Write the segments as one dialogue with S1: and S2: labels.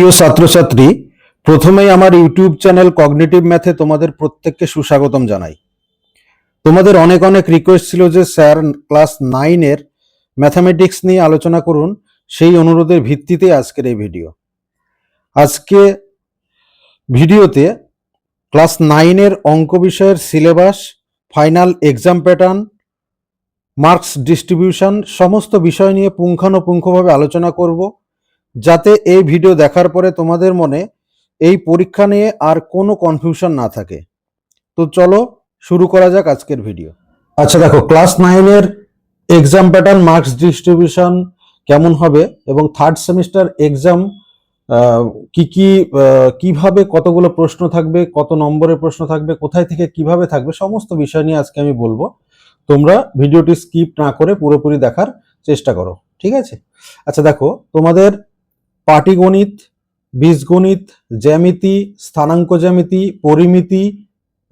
S1: প্রিয় ছাত্রছাত্রী, প্রথমেই আমার ইউটিউব চ্যানেল কগনিটিভ ম্যাথে তোমাদের প্রত্যেককে সুস্বাগতম জানাই। তোমাদের অনেক অনেক রিকোয়েস্ট ছিল যে স্যার ক্লাস নাইনের ম্যাথামেটিক্স নিয়ে আলোচনা করুন, সেই অনুরোধের ভিত্তিতে আজকের এই ভিডিও আজকে ভিডিওতে ক্লাস নাইনের অঙ্ক বিষয়ের syllabus final exam pattern marks distribution সমস্ত বিষয় নিয়ে পুঙ্খানুপুঙ্খভাবে আলোচনা করব। যাতে এই ভিডিও দেখার পরে তোমাদের মনে এই পরীক্ষা নিয়ে আর কোনো কনফিউশন না থাকে। তো চলো শুরু করা যাক আজকের ভিডিও আচ্ছা দেখো ক্লাস নাইনের এক্সাম প্যাটার্ন মার্কস ডিস্ট্রিবিউশন কেমন হবে এবং থার্ড সেমিস্টার এক্সাম কি কি কীভাবে কতগুলো প্রশ্ন থাকবে, কত নম্বরের প্রশ্ন থাকবে, কোথায় থেকে কীভাবে থাকবে, সমস্ত বিষয় নিয়ে আজকে আমি বলব। তোমরা ভিডিওটি স্কিপ না করে পুরোপুরি দেখার চেষ্টা করো, ঠিক আছে? আচ্ছা দেখো, তোমাদের পাটিগণিত, বীজগণিত, জ্যামিতি, স্থানাঙ্ক জ্যামিতি, পরিমিতি,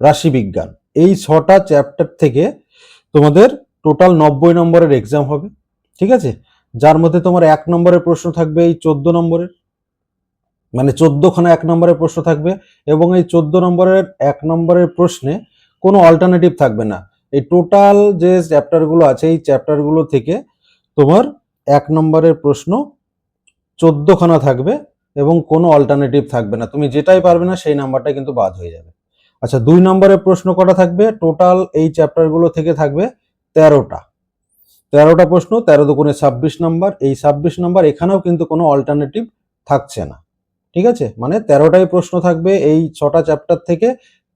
S1: রাশিবিজ্ঞান। এই ছটা চ্যাপ্টার থেকে তোমাদের টোটাল নব্বই নম্বরের এক্সাম হবে, ঠিক আছে? যার মধ্যে তোমার এক নম্বরের প্রশ্ন থাকবে, এই চোদ্দ নম্বরের। মানে চোদ্দখানা এক নম্বরের প্রশ্ন থাকবে এবং এই চোদ্দ নম্বরের এক নম্বরের প্রশ্নে কোনো অল্টারনেটিভ থাকবে না। এই টোটাল যে চ্যাপ্টারগুলো আছে, এই চ্যাপ্টারগুলো থেকে তোমার এক নম্বরের প্রশ্ন চোদ্দখানা থাকবে এবং কোনো অল্টারনেটিভ থাকবে না। তুমি যেটাই পারবে না, সেই নাম্বারটা কিন্তু বাদ হয়ে যাবে। আচ্ছা দুই নম্বরের প্রশ্ন কটা থাকবে? টোটাল এই চ্যাপ্টারগুলো থেকে থাকবে তেরোটা। তেরোটা প্রশ্ন, তেরো দুগুণে ছাব্বিশ নাম্বার এই ছাব্বিশ নাম্বার এখানেও কিন্তু কোনো অল্টারনেটিভ থাকছে না। ঠিক আছে? মানে তেরোটাই প্রশ্ন থাকবে এই ছটা চ্যাপ্টার থেকে।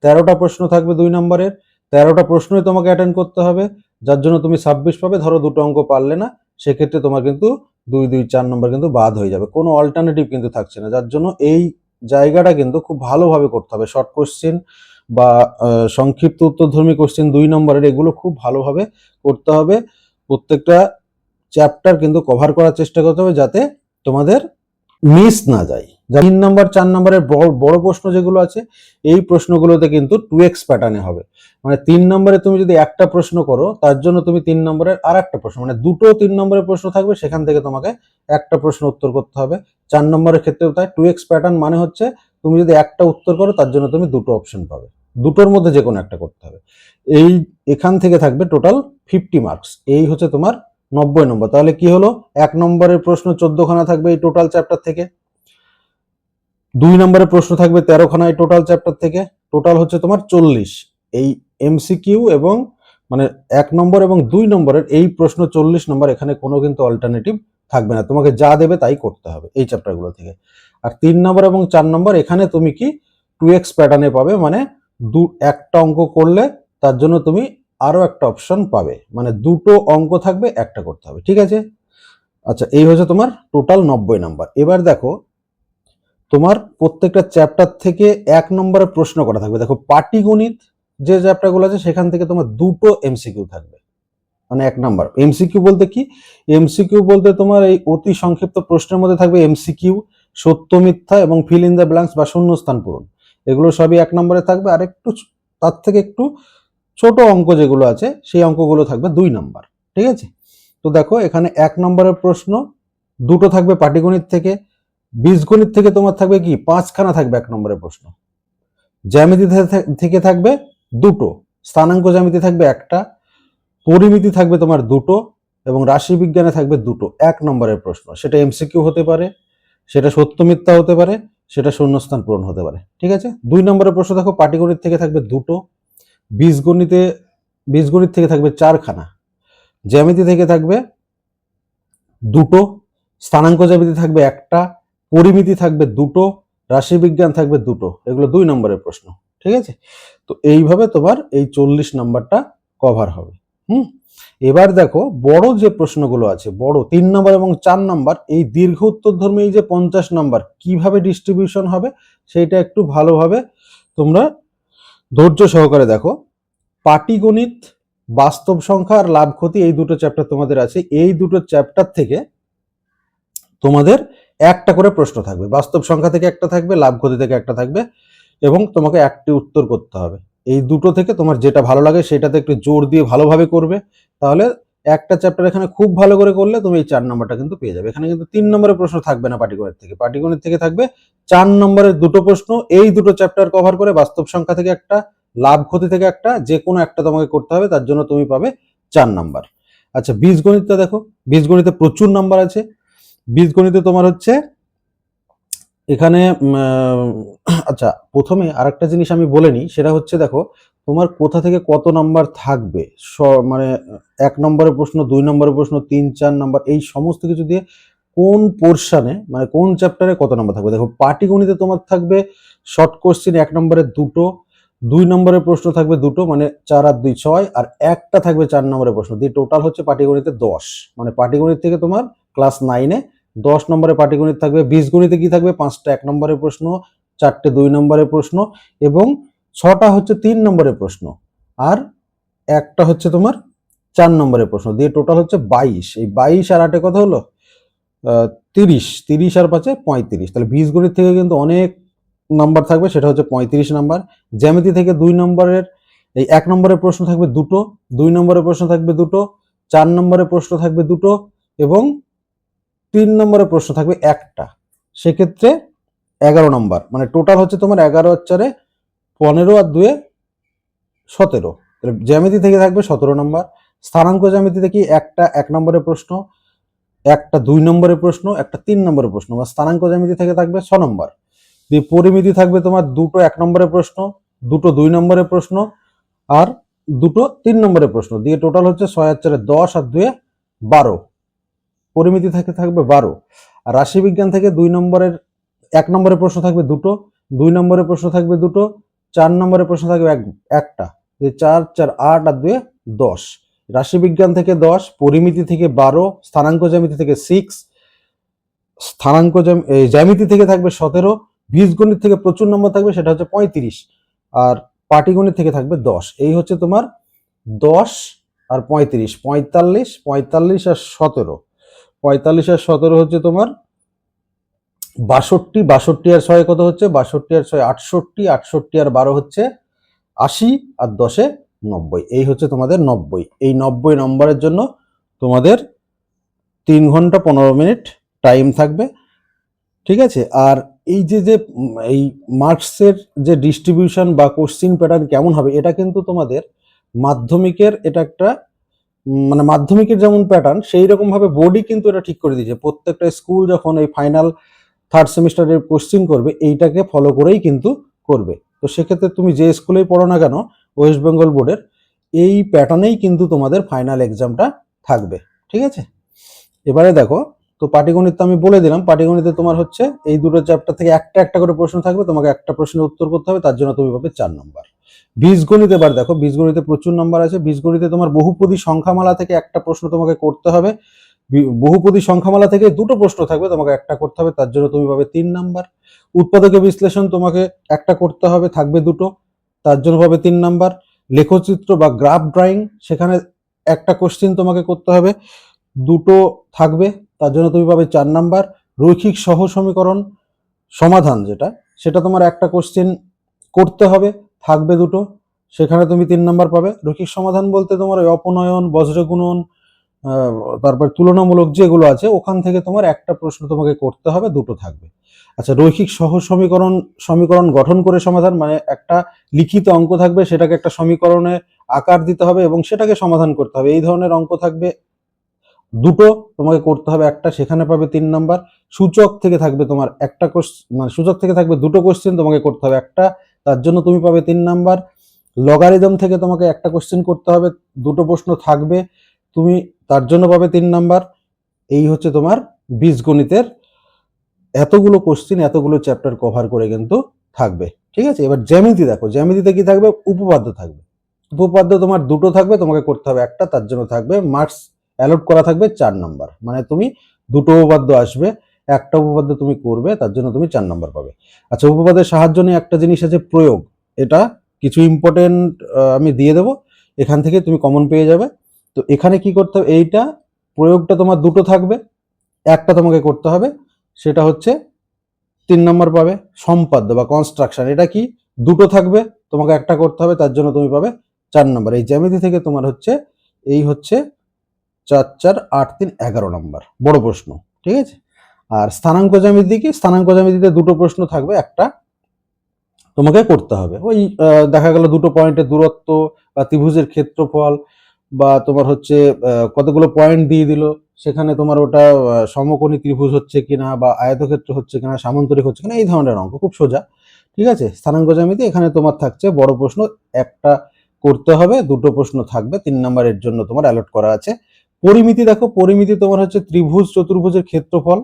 S1: তেরোটা প্রশ্ন থাকবে দুই নম্বরের। তেরোটা প্রশ্নই তোমাকে অ্যাটেন্ড করতে হবে। যার জন্য তুমি ছাব্বিশ পাবে। ধরো দুটো অঙ্ক পারলে না, সেক্ষেত্রে তোমার কিন্তু দুই দুই, চার নম্বর কিন্তু বাদ হয়ে যাবে। কোনো অল্টারনেটিভ কিন্তু থাকছে না। যার জন্য এই জায়গাটা কিন্তু খুব ভালোভাবে করতে হবে। শর্ট কোশ্চেন বা সংক্ষিপ্ত উত্তরধর্মী কোশ্চেন দুই নম্বরের এগুলো খুব ভালোভাবে করতে হবে। প্রত্যেকটা চ্যাপ্টার কিন্তু কভার করার চেষ্টা করতে হবে যাতে তোমাদের মিস না যায়। তিন নম্বর, চার নম্বরের বড় বড় প্রশ্ন যেগুলো আছে, এই প্রশ্নগুলোতে কিন্তু টু এক্স প্যাটার্নে হবে। মানে তিন নম্বরে তুমি যদি একটা প্রশ্ন করো, তার জন্য তুমি তিন নম্বরের আর একটা প্রশ্ন মানে দুটো তিন নম্বরের প্রশ্ন থাকবে, সেখান থেকে তোমাকে একটা প্রশ্ন উত্তর করতে হবে। চার নম্বরের ক্ষেত্রেও তাই টু এক্স প্যাটার্ন মানে হচ্ছে, তুমি যদি একটা উত্তর করো, তার জন্য তুমি দুটো অপশন পাবে। দুটোর মধ্যে যে কোনো একটা করতে হবে। এই, এখান থেকে থাকবে টোটাল ফিফটি মার্কস এই হচ্ছে তোমার নব্বই নম্বর। তাহলে কি হলো? এক নম্বরের প্রশ্ন চোদ্দখানা থাকবে এই টোটাল চ্যাপ্টার থেকে। দুই নম্বরের প্রশ্ন থাকবে তেরোখানা এই টোটাল চ্যাপ্টার থেকে। টোটাল হচ্ছে তোমার চল্লিশ। এই এমসিকিউ এবং মানে এক নম্বর এবং দুই নম্বরের এই প্রশ্ন চল্লিশ নম্বর এখানে কোনো কিন্তু অল্টারনেটিভ থাকবে না। তোমাকে যা দেবে তাই করতে হবে এই চ্যাপ্টারগুলো থেকে। আর তিন নম্বর এবং চার নম্বর এখানে তুমি কি টু এক্স প্যাটার্নে পাবে মানে দু একটা অঙ্ক করলে তার জন্য তুমি আরও একটা অপশন পাবে। মানে দুটো অঙ্ক থাকবে, একটা করতে হবে। ঠিক আছে? আচ্ছা এই হচ্ছে তোমার টোটাল নব্বই নাম্বার। এবার দেখো তোমার প্রত্যেকটা চ্যাপ্টার থেকে এক নম্বরের প্রশ্ন করা থাকবে। দেখো পাটিগণিত যে চ্যাপ্টারগুলো আছে, সেখান থেকে তোমার দুটো এমসিকিউ থাকবে। মানে এক নাম্বার। এমসিকিউ বলতে কি? এমসিকিউ বলতে তোমার এই অতি সংক্ষিপ্ত প্রশ্নের মধ্যে থাকবে এমসিকিউ সত্য, মিথ্যা এবং ফিল ইন দ্য ব্ল্যাঙ্কস বা শূন্যস্থান পূরণ। এগুলো সবই এক নম্বরে থাকবে। আর একটু তার থেকে একটু ছোট অঙ্ক যেগুলো আছে, সেই অঙ্কগুলো থাকবে দুই নম্বর। ঠিক আছে? তো দেখো, এখানে এক নম্বরের প্রশ্ন, দুটো থাকবে পাটিগণিত থেকে বীজগণিত থেকে তোমার থাকবে কি? পাঁচখানা থাকবে এক নম্বরের প্রশ্ন। জ্যামিতি থেকে থাকবে দুটো। স্থানাঙ্ক জ্যামিতি থাকবে একটা। পরিমিতি থাকবে তোমার দুটো। এবং রাশি বিজ্ঞানে থাকবে দুটো। এক নম্বরের প্রশ্ন। সেটা এমসিকিউ হতে পারে, সেটা সত্য মিথ্যা হতে পারে, সেটা শূন্যস্থান পূরণ হতে পারে। ঠিক আছে? দুই নম্বরের প্রশ্ন দেখো, পাটিগণিত থেকে থাকবে দুটো। বীজগণিতে, বীজগণিত থেকে থাকবে চারখানা। জ্যামিতি থেকে থাকবে দুটো। স্থানাঙ্ক জ্যামিতি থাকবে একটা। পরিমিতি থাকবে দুটো, রাশিবিজ্ঞান থাকবে দুটো, এগুলো দুই নম্বরের প্রশ্ন, ঠিক আছে? তো এইভাবে তোমার এই চল্লিশ নাম্বারটা কভার হবে, হুম? এবার দেখো, বড় যে প্রশ্নগুলো আছে, বড় তিন নম্বর এবং চার নম্বর, এই দীর্ঘ উত্তর ধর্মী এই যে পঞ্চাশ নাম্বার, কীভাবে ডিস্ট্রিবিউশন হবে, সেইটা একটু ভালোভাবে তোমরা ধৈর্য সহকারে দেখো। পাটিগণিত, বাস্তব সংখ্যা আর লাভ ক্ষতি, এই দুটো চ্যাপ্টার তোমাদের আছে। এই দুটো চ্যাপ্টার থেকে তোমাদের একটা করে প্রশ্ন থাকবে। বাস্তব সংখ্যা থেকে একটা থাকবে, লাভ ক্ষতি থেকে একটা থাকবে এবং তোমাকে একটি উত্তর করতে হবে। এই দুটো থেকে তোমার যেটা ভালো লাগে সেটাতে একটু জোর দিয়ে ভালোভাবে করবে। তাহলে একটা চ্যাপ্টার এখানে খুব ভালো করে করলে তুমি এই চার নম্বরটা কিন্তু পেয়ে যাবে। এখানে কিন্তু তিন নম্বরের প্রশ্ন থাকবে না পাটিগণিত থেকে। পাটিগণিত থেকে থাকবে চার নম্বরের দুটো প্রশ্ন। এই দুটো চ্যাপ্টার কভার করে বাস্তব সংখ্যা থেকে একটা, লাভ ক্ষতি থেকে একটা, যে কোনো একটা তোমাকে করতে হবে, তার জন্য তুমি পাবে চার নাম্বার আচ্ছা বীজগণিতটা দেখো। বীজগণিতে প্রচুর নাম্বার আছে। বীজগণিতে তোমার হচ্ছে এখানে আচ্ছা প্রথমে আরেকটা জিনিস আমি বলে নিই, সেটা হচ্ছে দেখো, তোমার কোথা থেকে কত নাম্বার থাকবে? মানে এক নম্বরের প্রশ্ন, দুই নম্বরের প্রশ্ন, তিন, চার নাম্বার, এই সমস্ত কিছু দিয়ে কোন পোর্শনে মানে কোন চ্যাপ্টারে কত নাম্বার থাকবে? দেখো, পাটিগণিতে তোমার থাকবে শর্ট কোশ্চেন এক নম্বরের দুটো, দুই নম্বরের প্রশ্ন থাকবে দুটো মানে চার আর দুই ছয়, আর একটা থাকবে চার নম্বরের প্রশ্ন, দিয়ে টোটাল হচ্ছে পাটিগণিতে দশ মানে পাটিগণিত থেকে তোমার ক্লাস নাইনে দশ নম্বরে পাটিগণিত থাকবে বিশ বীজগণিতে কি থাকবে? পাঁচটা, এক নম্বরের প্রশ্ন, চারটে, দুই নম্বরের প্রশ্ন এবং ছটা হচ্ছে তিন নম্বরের প্রশ্ন আর একটা হচ্ছে তোমার চার নম্বরের প্রশ্ন। দিয়ে টোটাল হচ্ছে বাইশ। এই বাইশ আর আটে কথা হলো? তিরিশ। তিরিশ আর পাঁচে পঁয়ত্রিশ। তাহলে বিশ বীজগণিত থেকে কিন্তু অনেক নাম্বার থাকবে, সেটা হচ্ছে পঁয়ত্রিশ নাম্বার জ্যামিতি থেকে দুই নম্বরের, এই এক নম্বরের প্রশ্ন থাকবে দুটো, দুই নম্বরের প্রশ্ন থাকবে দুটো, চার নম্বরের প্রশ্ন থাকবে দুটো এবং তিন নম্বরের প্রশ্ন থাকবে একটা। সেক্ষেত্রে এগারো নম্বর। মানে টোটাল হচ্ছে তোমার এগারো আর চারে পনেরো আর দুয়ে সতেরো। জ্যামিতি থেকে থাকবে সতেরো নম্বর। স্থানাঙ্ক জ্যামিতি থেকে একটা এক নম্বরের প্রশ্ন, একটা দুই নম্বরের প্রশ্ন, একটা তিন নম্বরের প্রশ্ন? বা স্থানাঙ্ক জ্যামিতি থেকে থাকবে ছ নম্বর। দিয়ে পরিমিতি থাকবে তোমার দুটো এক নম্বরের প্রশ্ন, দুটো দুই নম্বরের প্রশ্ন আর দুটো তিন নম্বরের প্রশ্ন। দিয়ে টোটাল হচ্ছে ছয় আর চারে দশ আর দুয়ে বারো। পরিমিতি থেকে, থাকবে বারো। আর রাশিবিজ্ঞান থেকে দুই নম্বরের, এক নম্বরের প্রশ্ন থাকবে দুটো, দুই নম্বরের প্রশ্ন থাকবে দুটো, চার নম্বরের প্রশ্ন থাকবে এক, একটা। যে চার চার, আট আর দুয়ে দশ। রাশিবিজ্ঞান থেকে দশ, পরিমিতি থেকে বারো, স্থানাঙ্ক জ্যামিতি থেকে সিক্স স্থানাঙ্ক জ্যাম- জ্যামিতি থেকে থাকবে সতেরো, বীজগণিত থেকে প্রচুর নম্বর থাকবে, সেটা হচ্ছে পঁয়ত্রিশ। আর পাটিগণিত থেকে থাকবে দশ। এই হচ্ছে তোমার দশ আর পঁয়ত্রিশ, পঁয়তাল্লিশ পঁয়তাল্লিশ আর সতেরো। পঁয়তাল্লিশ আর সতেরো হচ্ছে তোমার বাষট্টি বাষট্টি আর ছয় কত হচ্ছে? বাষট্টি আর ছয় আটষট্টি আটষট্টি আর বারো হচ্ছে আশি আর দশে নব্বই। এই হচ্ছে তোমাদের নব্বই। এই নব্বই নম্বরের জন্য তোমাদের তিন ঘণ্টা পনেরো মিনিট টাইম থাকবে। ঠিক আছে? আর এই যে যে এই মার্কসের যে ডিস্ট্রিবিউশন বা কোশ্চিন প্যাটার্ন কেমন হবে, এটা কিন্তু তোমাদের মাধ্যমিকের এটা একটা মানে মাধ্যমিকের যেমন প্যাটার্ন সেই রকম ভাবে বোর্ডই কিন্তু এটা ঠিক করে দিয়েছে। প্রত্যেকটা স্কুল যখন এই ফাইনাল থার্ড সেমিস্টারের কোশ্চিন করবে, এইটাকে ফলো করেই কিন্তু করবে। তো সেক্ষেত্রে তুমি যে স্কুলেই পড়ো না কেন ওয়েস্ট বেঙ্গল বোর্ডের এই প্যাটার্নেই কিন্তু তোমাদের ফাইনাল এক্সামটা থাকবে। ঠিক আছে? এবারে দেখো, তো পাটিগণিত আমি বলে দিলাম, পাটিগণিতে তোমার হচ্ছে এই দুটো চ্যাপ্টার থেকে একটা একটা করে প্রশ্ন থাকবে, তোমাকে একটা প্রশ্নের উত্তর করতে হবে, তার জন্য তুমি পাবে চার নম্বর বীজগণিত এবার দেখো, বীজগণিতে প্রচুর নম্বর আছে। বীজগণিতে তোমার বহুপদী সংখ্যামালা থেকে একটা প্রশ্ন তোমাকে করতে হবে। বহুপদী সংখ্যামালা থেকে দুটো প্রশ্ন থাকবে তোমাকে একটা করতে হবে, তার জন্য তুমি পাবে তিন নাম্বার উৎপাদকে বিশ্লেষণ তোমাকে একটা করতে হবে, থাকবে দুটো, তার জন্য পাবে তিন নাম্বার লেখচিত্র বা গ্রাফ ড্রয়িং সেখানে একটা কোশ্চিন তোমাকে করতে হবে, দুটো থাকবে, তার জন্য তুমি পাবে চার নাম্বার রৈখিক সহ সমীকরণ সমাধান যেটা, সেটা তোমার একটা কোশ্চিন করতে হবে থাকবে দুটো। সেখানে তুমি তিন নাম্বার পাবে। রৈখিক সমাধান বলতে তোমার ওই অপনয়ন বজ্রগুণন তারপর তুলনামূলক যেগুলো আছে, ওখান থেকে তোমার একটা প্রশ্ন তোমাকে করতে হবে, দুটো থাকবে। আচ্ছা রৈখিক সহ সমীকরণ সমীকরণ গঠন করে সমাধান মানে একটা লিখিত অঙ্ক থাকবে, সেটাকে একটা সমীকরণে আকার দিতে হবে এবং সেটাকে সমাধান করতে হবে। এই ধরনের অঙ্ক থাকবে। দুটো তোমাকে করতে হবে, একটা সেখানে পাবে তিন নাম্বার। সূচক থেকে থাকবে তোমার একটা কোশ্চেন মানে সূচক থেকে থাকবে দুটো কোশ্চেন তোমাকে করতে হবে। একটা তার জন্য তুমি পাবে তিন নাম্বার। লগারিদম থেকে তোমাকে একটা কোশ্চেন করতে হবে, দুটো প্রশ্ন থাকবে, তুমি তার জন্য পাবে তিন নাম্বার। এই হচ্ছে তোমার বীজগণিতের এতগুলো কোশ্চেন এতগুলো চ্যাপ্টার কভার করে কিন্তু থাকবে। ঠিক আছে? এবার জ্যামিতি দেখো। জ্যামিতিতে কি থাকবে? উপপাদ্য থাকবে। উপপাদ্য তোমার দুটো থাকবে, তোমাকে করতে হবে একটা, তার জন্য থাকবে মার্কস অ্যালট করা থাকবে চার নাম্বার। মানে তুমি দুটো উপপাদ্য আসবে। একটা উপপাদ্য তুমি করবে, তার জন্য তুমি চার নম্বর পাবে। আচ্ছা উপপাদ্যের সাহায্য নিয়ে একটা জিনিস আছে, প্রয়োগ। এটা কিছু ইম্পর্টেন্ট আমি দিয়ে দেবো। এখান থেকে তুমি কমন পেয়ে যাবে। তো এখানে কি করতে হবে? এইটা, প্রয়োগটা তোমার দুটো থাকবে। একটা তোমাকে করতে হবে, সেটা হচ্ছে তিন নম্বর পাবে, সম্পাদ্য বা কনস্ট্রাকশন এটা কি? দুটো থাকবে, তোমাকে একটা করতে হবে, তার জন্য তুমি পাবে চার নম্বর এই জ্যামিতি থেকে তোমার হচ্ছে, এই হচ্ছে চার চার আট তিন এগারো নম্বর বড় প্রশ্ন, ঠিক আছে? আর স্থানাঙ্ক জ্যামিতি কি স্থানাঙ্ক জ্যামিতিতে দুটো প্রশ্ন থাকবে, একটা তোমাকে করতে হবে। ওই দেখা গেল দুটো পয়েন্টের দূরত্ব বা ত্রিভুজের ক্ষেত্রফল বা তোমার হচ্ছে কতগুলো পয়েন্ট দিয়ে দিল, সেখানে তোমার ওটা সমকোণী ত্রিভুজ হচ্ছে কিনা বা আয়তক্ষেত্র হচ্ছে কিনা, সামান্তরিক হচ্ছে কিনা, এই ধরনের অঙ্ক, খুব সোজা। ঠিক আছে? স্থানাঙ্ক জ্যামিতি, এখানে তোমার থাকছে বড় প্রশ্ন, একটা করতে হবে, দুটো প্রশ্ন থাকবে, তিন নম্বরের জন্য তোমার অ্যালট করা আছে। পরিমিতি দেখো, পরিমিতি তোমার হচ্ছে ত্রিভুজ, চতুর্ভুজের ক্ষেত্রফল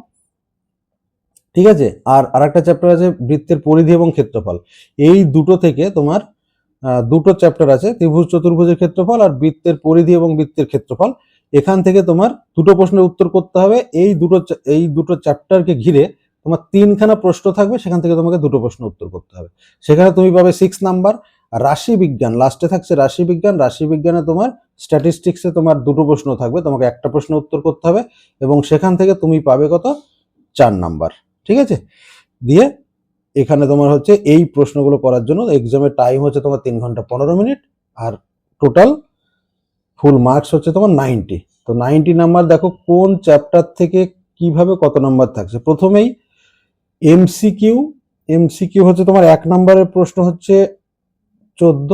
S1: ঠিক আছে? আর আরেকটা চ্যাপ্টার আছে বৃত্তের পরিধি এবং ক্ষেত্রফল। এই দুটো থেকে তোমার দুটো চ্যাপ্টার আছে, ত্রিভুজ চতুর্ভুজের ক্ষেত্রফল আর বৃত্তের পরিধি এবং বৃত্তের ক্ষেত্রফল। এখান থেকে তোমার দুটো প্রশ্নের উত্তর করতে হবে। এই দুটো এই দুটো চ্যাপ্টারকে ঘিরে তোমার তিনখানা প্রশ্ন থাকবে, সেখান থেকে তোমাকে দুটো প্রশ্ন উত্তর করতে হবে। সেখানে তুমি পাবে সিক্স নাম্বার রাশি বিজ্ঞান। লাস্টে থাকছে রাশি বিজ্ঞান। রাশি বিজ্ঞানে তোমার স্ট্যাটিস্টিক্সে তোমার দুটো প্রশ্ন থাকবে, তোমাকে একটা প্রশ্ন উত্তর করতে হবে এবং সেখান থেকে তুমি পাবে কত? চার নাম্বার ঠিক আছে? দিয়ে এখানে তোমার হচ্ছে এই প্রশ্নগুলো করার জন্য এক্সামের টাইম হচ্ছে তোমার তিন ঘণ্টা পনেরো মিনিট আর টোটাল ফুল মার্কস হচ্ছে তোমার নাইনটি তো নাইনটি নাম্বার দেখো কোন চ্যাপ্টার থেকে কীভাবে কত নাম্বার থাকছে? প্রথমেই এমসিকিউ এমসিকিউ হচ্ছে তোমার এক নম্বরের প্রশ্ন হচ্ছে চোদ্দ।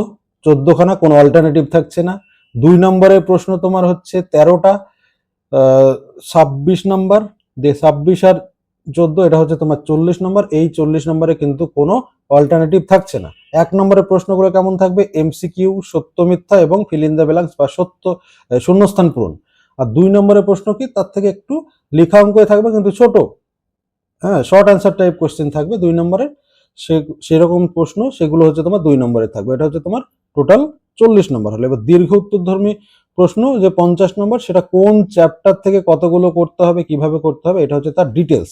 S1: চোদ্দখানা কোনো অল্টারনেটিভ থাকছে না। দুই নম্বরের প্রশ্ন তোমার হচ্ছে তেরোটা ছাব্বিশ নম্বর দিয়ে ছাব্বিশ আর চোদ্দ, এটা হচ্ছে তোমার চল্লিশ নম্বর। এই চল্লিশ নম্বরে কিন্তু কোনো অল্টারনেটিভ থাকছে না। এক নম্বরের প্রশ্নগুলো কেমন থাকবে? এমসিকিউ সত্য, মিথ্যা এবং ফিল ইন দ্য ব্যালান্স বা সত্য শূন্যস্থান পূরণ। আর দুই নম্বরের প্রশ্ন কি? তার থেকে একটু লেখা অঙ্কই থাকবে, কিন্তু ছোট। হ্যাঁ শর্ট অ্যান্সার টাইপ কোশ্চেন থাকবে দুই নম্বরের সে, সেরকম প্রশ্ন, সেগুলো হচ্ছে তোমার দুই নম্বরে থাকবে। এটা হচ্ছে তোমার টোটাল চল্লিশ নম্বর হলো। এবার দীর্ঘ উত্তরধর্মী প্রশ্ন, যে পঞ্চাশ নম্বর, সেটা কোন চ্যাপ্টার থেকে কতগুলো করতে হবে, কীভাবে করতে হবে, এটা হচ্ছে তার ডিটেলস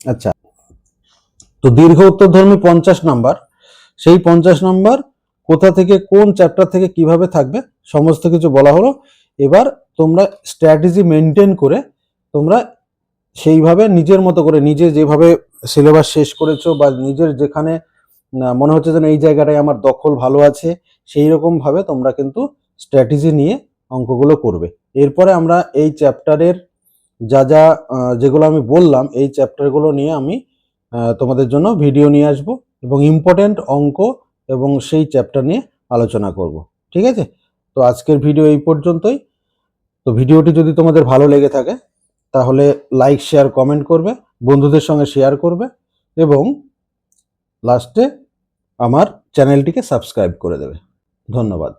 S1: আচ্ছা। তো দীর্ঘ উত্তর ধর্মী পঞ্চাশ নাম্বার। সেই পঞ্চাশ নাম্বার কোথা থেকে, কোন চ্যাপ্টার থেকে কীভাবে থাকবে, সমস্ত কিছু বলা হলো। এবার তোমরা স্ট্র্যাটেজি মেনটেন করে তোমরা সেইভাবে নিজের মতো করে, নিজে যেভাবে সিলেবাস শেষ করেছ বা নিজের যেখানে মনে হচ্ছে যেন এই জায়গাটায় আমার দখল ভালো আছে, সেই রকম ভাবে তোমরা কিন্তু স্ট্র্যাটেজি নিয়ে অঙ্কগুলো করবে। এরপরে আমরা এই চ্যাপ্টারের যা যা যেগুলো আমি বললাম, এই চ্যাপ্টারগুলো নিয়ে আমি তোমাদের জন্য ভিডিও নিয়ে আসব এবং ইম্পর্টেন্ট অঙ্ক এবং সেই চ্যাপ্টার নিয়ে আলোচনা করব। ঠিক আছে? তো আজকের ভিডিও এই পর্যন্তই। তো ভিডিওটি যদি তোমাদের ভালো লেগে থাকে, তাহলে লাইক শেয়ার কমেন্ট করবে, বন্ধুদের সঙ্গে শেয়ার করবে এবং লাস্টে আমার চ্যানেলটিকে সাবস্ক্রাইব করে দেবে। ধন্যবাদ।